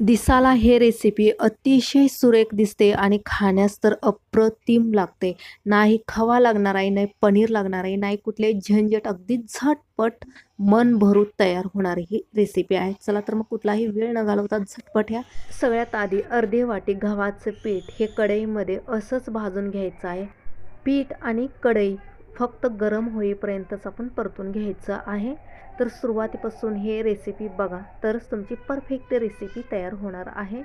दिसाला हे रेसिपी अतिशय सुरेख दिसते आणि खाण्यास तर अप्रतिम लागते. नाही खवा लागणार आहे नाही पनीर लागणार आहे नाही कुठले झंझट अगदी झटपट मन भरून तयार होणारी ही रेसिपी आहे. चला तर मग कुठलाही वेळ न घालवता झटपट ह्या सगळ्यात आधी अर्धे वाटी गव्हाचं पीठ हे कढईमध्ये असंच भाजून घ्यायचं आहे. पीठ आणि कढई फक्त गरम होईपर्यंतच आपण परतून घ्यायचं आहे. तर सुरुवातीपासून हे रेसिपी बघा. तरच तुमची परफेक्ट रेसिपी तयार होणार आहे.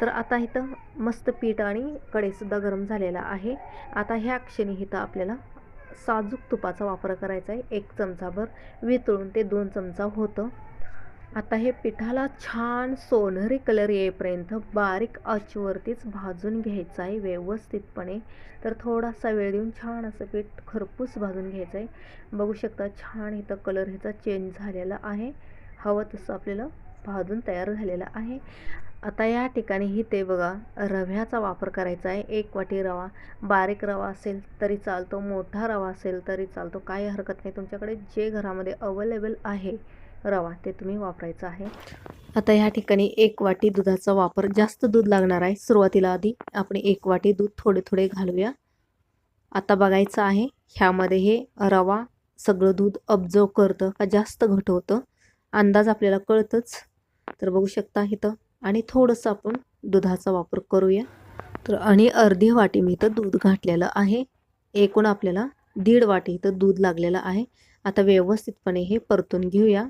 तर आता इथं मस्त पीठ आणि कढईसुद्धा गरम झालेला आहे. आता ह्या क्षणी इथं आपल्याला साजूक तुपाचा वापर करायचा आहे. एक चमचाभर. वितळून ते दोन चमचा होतं. आता हे पिठाला छान सोनेरी कलर येईपर्यंत बारीक आचवरतीच भाजून घ्यायचं आहे व्यवस्थितपणे. तर थोडासा वेळ देऊन छान असं पीठ खरपूस भाजून घ्यायचं आहे बघू शकता छान इथं कलर ह्याचा चेंज झालेला आहे. हवं तसं आपल्याला भाजून तयार झालेलं आहे. आता या ठिकाणी ही ते बघा रव्याचा वापर करायचा आहे एक वाटी रवा बारीक रवा असेल तरी चालतो मोठा रवा असेल तरी चालतो. काही हरकत नाही. तुमच्याकडे जे घरामध्ये अवेलेबल आहे रवा ते तुम्ही वापरायचं आहे. आता ह्या ठिकाणी एक वाटी दुधाचा वापर जास्त दूध लागणार आहे. सुरुवातीला आधी आपण एक वाटी दूध थोडे थोडे घालूया. आता बघायचं आहे ह्यामध्ये हे रवा सगळं दूध अब्जव करतं का जास्त घट होतं? अंदाज आपल्याला कळतंच. तर बघू शकता इथं. आणि थोडंसं आपण दुधाचा वापर करूया. तर आणि अर्धी वाटी मी इथं दूध घातलेलं आहे. एकूण आपल्याला दीड वाटी इथं दूध लागलेलं आहे. आता व्यवस्थितपणे हे परतून घेऊया.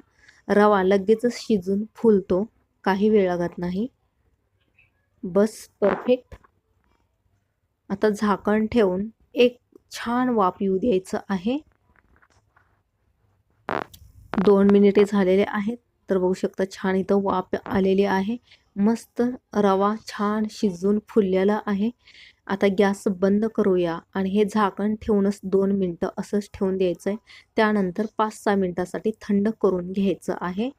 रवा लगेचच शिजून फुलतो. काही वेळ लागत नाही. बस परफेक्ट आता झाकण ठेवून एक छान वाफ येऊ द्यायचं आहे. दोन मिनिटे झालेले आहेत. तर बघू शकता छान इथं वाफ आलेली आहे. मस्त रवा छान शिजून फुललेला आहे. आता गॅस बंद करूया आणि हे झाकण ठेवूनच दोन मिनटं असंच ठेवून द्यायचं आहे त्यानंतर पाच सहा मिनटासाठी थंड करून घ्यायचं आहे.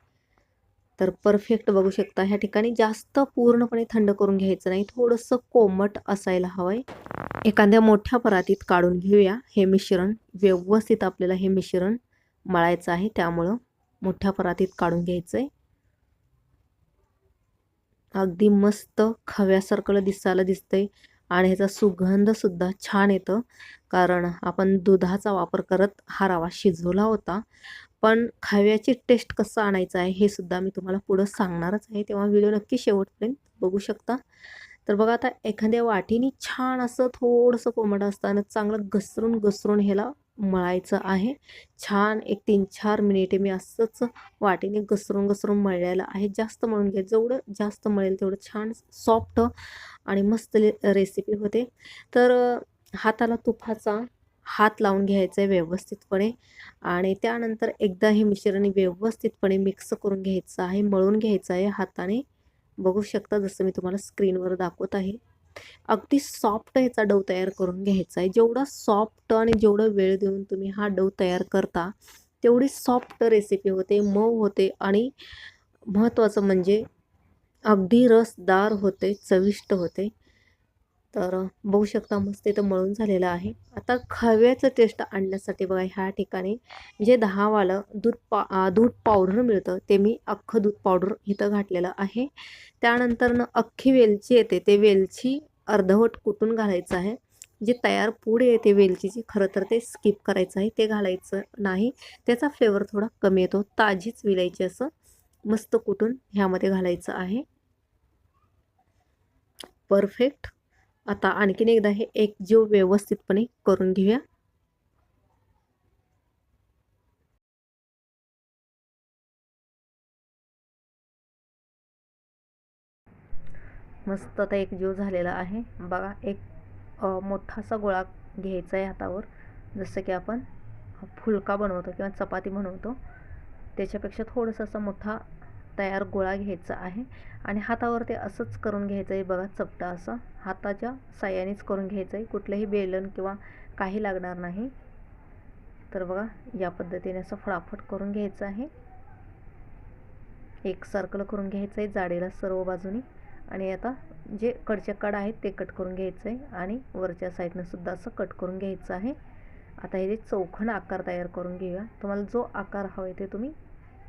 तर परफेक्ट बघू शकता ह्या ठिकाणी जास्त पूर्णपणे थंड करून घ्यायचं नाही. थोडंसं कोमट असायला हवं आहे एखाद्या मोठ्या परातीत काढून घेऊया. हे मिश्रण व्यवस्थित आपल्याला हे मिश्रण मळायचं आहे त्यामुळं. मोठ्या परातीत काढून घ्यायचं आहे अगदी मस्त खव्यासारखं दिसायला दिसतंय आणि ह्याचा सुगंधसुद्धा छान येतं. कारण आपण दुधाचा वापर करत हा रवा शिजवला होता. पण खव्याची टेस्ट कसं आणायचं आहे हे सुद्धा मी तुम्हाला पुढं सांगणारच आहे. तेव्हा व्हिडिओ नक्की शेवटपर्यंत बघू शकता. तर बघा आता एखाद्या वाटीने छान असं थोडंसं कोमट असताना चांगलं घसरून घसरून ह्याला मळायचं आहे. छान एक तीन चार मिनिटे मी असंच वाटेने घसरून घसरून मळलेलं आहे. जास्त मळून घ्यायचं जेवढं जास्त मळेल तेवढं छान सॉफ्ट आणि मस्त रेसिपी होते. तर हाताला तुपाचा हात लावून घ्यायचं आहे व्यवस्थितपणे आणि त्यानंतर एकदा हे मिश्रण व्यवस्थितपणे मिक्स करून घ्यायचं आहे. मळून घ्यायचं आहे हाताने. बघू शकता जसं मी तुम्हाला स्क्रीनवर दाखवत आहे. अगदी सॉफ्ट ह्याचा डव तयार करून घ्यायचा आहे. जेवढा सॉफ्ट आणि जेवढं वेळ देऊन तुम्ही हा डव तयार करता तेवढी सॉफ्ट रेसिपी होते मऊ होते आणि महत्त्वाचं म्हणजे अगदी रसदार होते चविष्ट होते. तर बघू शकता मस्त इथं मळून झालेलं आहे. आता खव्याचं टेस्ट आणण्यासाठी बघा ह्या ठिकाणी जे दहावालं दूध पा दूध पावडर मिळतं ते मी अख्खं दूध पावडर इथं घातलेलं आहे. त्यानंतरनं अख्खी वेलची येते. ते वेलची अर्धवट कुटून घालायचं आहे. जे तयार पूड येते वेलचीची खरं तर ते स्किप करायचं आहे. ते घालायचं नाही. त्याचा फ्लेवर थोडा कमी येतो. ताजीच विलायची असं मस्त कुटून ह्यामध्ये घालायचं आहे. परफेक्ट आता आणखीन एकदा हे एक जीव व्यवस्थितपणे करून घेऊया. मस्त आता एक जीव झालेला आहे. बघा एक मोठासा गोळा घ्यायचा आहे हातावर. जसं की आपण फुलका बनवतो किंवा चपाती बनवतो. त्याच्यापेक्षा थोडंसं असा मोठा तयार गोळा घ्यायचा आहे. आणि हातावर ते असंच करून घ्यायचं आहे बघा चपटा असं. हाताच्या साह्यानेच करून घ्यायचं आहे कुठलंही बेलन किंवा काही लागणार नाही. तर बघा या पद्धतीने असं फटाफट करून घ्यायचं आहे. एक सर्कल करून घ्यायचं आहे जाडीला सर्व बाजूनी. आणि आता जे कडचे कड आहेत ते कट करून घ्यायचं आहे आणि वरच्या साईडनं सुद्धा असं कट करून घ्यायचं आहे. आता हे जे चौखण आकार तयार करून घेऊया. तुम्हाला जो आकार हवा आहे ते तुम्ही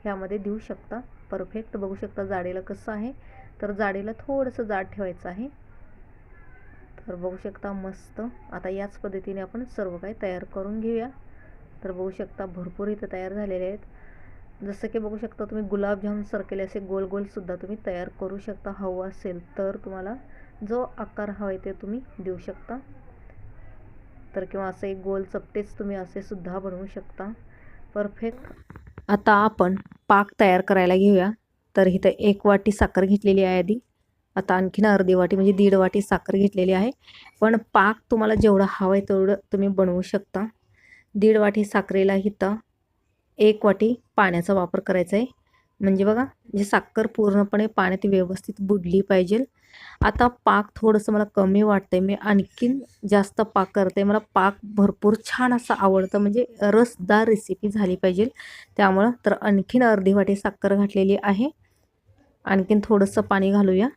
ह्यामध्ये देऊ शकता. परफेक्ट बघू शकता जाडीला कसं आहे. तर जाडीला थोडंसं जाड ठेवायचं आहे. तर बघू शकता मस्त. आता याच पद्धतीने आपण सर्व काही तयार करून घेऊया. तर बघू शकता भरपूर इथं तयार झालेले आहेत. जसं की बघू शकता तुम्ही गुलाबजाम सारखेले असे गोल गोलसुद्धा तुम्ही तयार करू शकता. हवं असेल तर तुम्हाला जो आकार हवा आहे ते तुम्ही देऊ शकता. तर किंवा असे गोल चपटेच तुम्ही असे सुद्धा बनवू शकता. परफेक्ट आता आपण पाक तयार करायला घेऊया. तर इथं एक वाटी साखर घेतलेली आहे आधी. आता आणखीन अर्धी वाटी म्हणजे दीड वाटी साखर घेतलेली आहे. पण पाक तुम्हाला जेवढं हवं आहे तेवढं तुम्ही बनवू शकता. दीड वाटी साखरेला इथं एक वाटी पाण्याचा वापर करायचा आहे. म्हणजे बघा जे साखर पूर्णपणे पाण्यात व्यवस्थित बुडली पाहिजे. आता पाक थोडंसं मला कमी वाटतंय. मी आणखीन जास्त पाक करते. मला पाक भरपूर छान असं आवडतं. म्हणजे रसदार रेसिपी झाली पाहिजे. त्यामुळं तर आणखीन अर्धी वाटी साखर घातलेली आहे. आणखीन थोडंसं पाणी घालूया.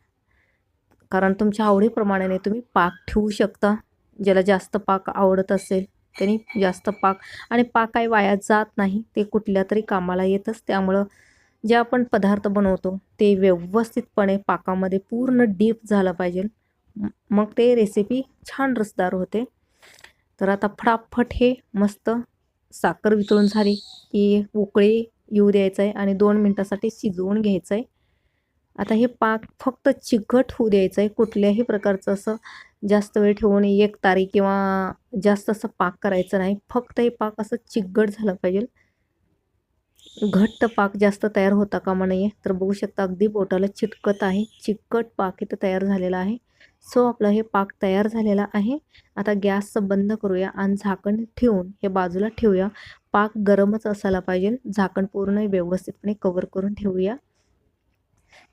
कारण तुमच्या आवडीप्रमाणे तुम्ही पाक ठेवू शकता. ज्याला जास्त पाक आवडत असेल. त्यांनी जास्त पाक आणि पाक काही वाया जात नाही. ते कुठल्या तरी कामाला येतच. त्यामुळं जे आपण पदार्थ बनवतो ते व्यवस्थितपणे पाकामध्ये पूर्ण डीप झालं पाहिजे. मग ते रेसिपी छान रसदार होते. तर आता फटाफट हे मस्त साखर वितळून झाली की उकळी येऊ द्यायचं आहे आणि दोन मिनटासाठी शिजवून घ्यायचं आहे आता हे पाक फक्त चिकट होऊ द्यायचं आहे. कुठल्याही प्रकारचं असं जास्त वेळ ठेवून एक तारी किंवा जास्त असं पाक करायचं नाही. फक्त हे पाक असं चिकट झालं पाहिजे. घट्ट पाक जास्त तयार होता कामा नाही तर बघू शकता अगदी बोटाला चिटकत आहे. चिकट पाक इथं तयार झालेला आहे. सो आपलं हे पाक तयार झालेला आहे. आता गॅस बंद करूया आणि झाकण ठेवून हे बाजूला ठेवूया. पाक गरमच असायला पाहिजे. झाकण पूर्ण व्यवस्थितपणे कवर करून ठेवूया.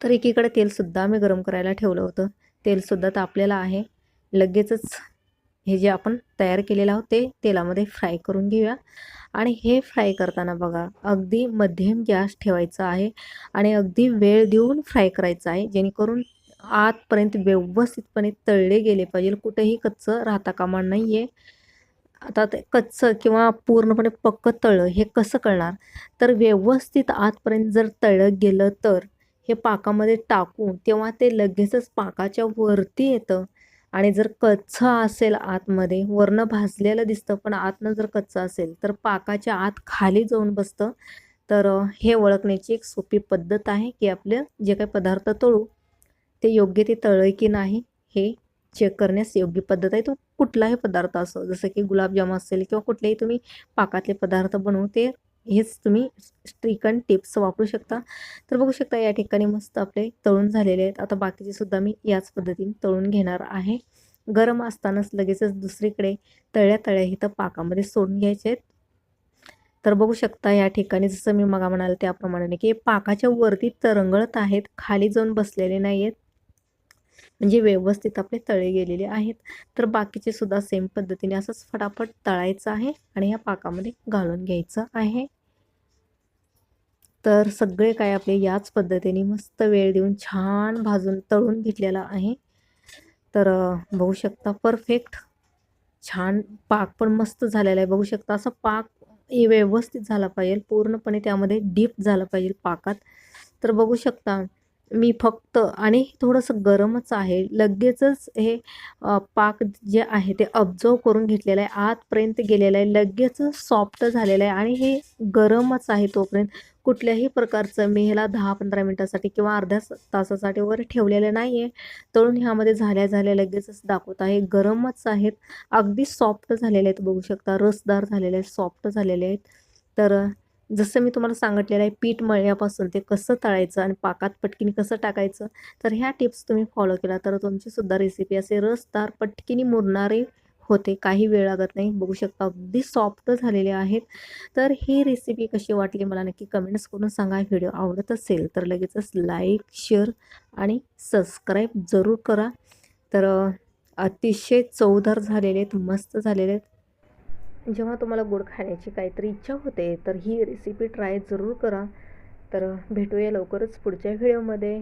तर एकीकडे तेलसुद्धा मी गरम करायला ठेवलं होतं. तेलसुद्धा तापलेलं आहे. लगेचच हे जे आपण तयार केलेलं आहोत ते तेलामध्ये फ्राय करून घेऊया. आणि हे फ्राय करताना बघा अगदी मध्यम गॅस ठेवायचा आहे आणि अगदी वेळ देऊन फ्राय करायचं आहे जेणेकरून आतपर्यंत व्यवस्थितपणे तळले गेले पाहिजे. कुठेही कच्चं राहता कामा नाही आहे आता ते कच्चं किंवा पूर्णपणे पक्क तळं हे कसं कळणार? तर व्यवस्थित आतपर्यंत जर तळलं गेलं तर हे पाकामध्ये टाकून तेव्हा ते लगेचच पाकाच्या वरती येतं. आणि जर कच्चं असेल आतमध्ये वरनं भाजलेलं दिसतं पण आतनं जर कच्चं असेल तर पाकाच्या आत खाली जाऊन बसतं. तर हे ओळखण्याची एक सोपी पद्धत आहे की आपलं जे काही पदार्थ तळू ते योग्य ते तळय की नाही हे चेक करण्यास योग्य पद्धत आहे. तो कुठलाही पदार्थ असो जसं की गुलाबजाम असेल किंवा कुठलेही तुम्ही पाकातले पदार्थ बनवू ते हेच तुम्ही स्ट्रिकन टिप्स वापरू शकता. तर बघू शकता या ठिकाणी मस्त आपले तळून झालेले आहेत. आता बाकीचे सुद्धा मी याच पद्धतीने तळून घेणार आहे. गरम असतानाच लगेचच दुसरीकडे तळ्या तळ्या इथं पाकामध्ये सोडून घ्यायचे आहेत. तर बघू शकता या ठिकाणी जसं मी मगा म्हणाल त्याप्रमाणे की पाकाच्या वरती तरंगळत आहेत. खाली जाऊन बसलेले नाही आहेत म्हणजे व्यवस्थित आपले तळे गेलेले आहेत. तर बाकीचे सुद्धा सेम पद्धतीने असंच फटाफट तळायचं आहे आणि ह्या पाकामध्ये घालून घ्यायचं आहे. तर सगळे काय आपले याच पद्धतीने मस्त वेळ देऊन छान भाजून तळून घेतलेला आहे. तर बघू शकता परफेक्ट छान पाक पण मस्त झालेला आहे. बघू शकता असं पाक व्यवस्थित झाला पाहिजे. पूर्णपणे त्यामध्ये डीप झालं पाहिजे पाकात. तर बघू शकता मी फक्त आणि थोडंसं गरमच आहे. लगेचच हे पाक जे आहे ते ऑब्झर्व करून घेतलेलं आहे. आतपर्यंत गेलेलं आहे. लगेचच सॉफ्ट झालेलं आहे. आणि हे गरमच आहे तोपर्यंत. कुठल्याही प्रकारचं मी ह्याला दहा पंधरा मिनटासाठी किंवा अर्ध्या तासासाठी वगैरे ठेवलेलं नाही आहे तळून ह्यामध्ये झाल्या झाल्या लगेचच दाखवत आहे. गरमच आहेत. अगदी सॉफ्ट झालेले आहेत बघू शकता. रसदार झालेले आहेत सॉफ्ट झालेले आहेत. तर जसं मी तुम्हाला सांगितलेलं आहे पीठ मळल्यापासून ते कसं तळायचं आणि पाकात पटकिनी कसं टाकायचं तर ह्या टिप्स तुम्ही फॉलो केला तर तुमचीसुद्धा रेसिपी असे रसदार पटकिनी मुरणारे होते काही वेळ लागत नाही. बघू शकता अगदी सॉफ्ट झालेले आहेत. तर ही रेसिपी कशी वाटली मला नक्की कमेंट्स करून सांगा. व्हिडिओ आवडत असेल तर लगेचच लाईक शेअर आणि सबस्क्राईब जरूर करा. तर अतिशय चवदार झालेले आहेत मस्त झालेले आहेत. जेव्हा तुम्हाला गोड खाण्याची काहीतरी इच्छा होते तर ही रेसिपी ट्राय जरूर करा. तर भेटूया लवकरच पुढच्या व्हिडिओमध्ये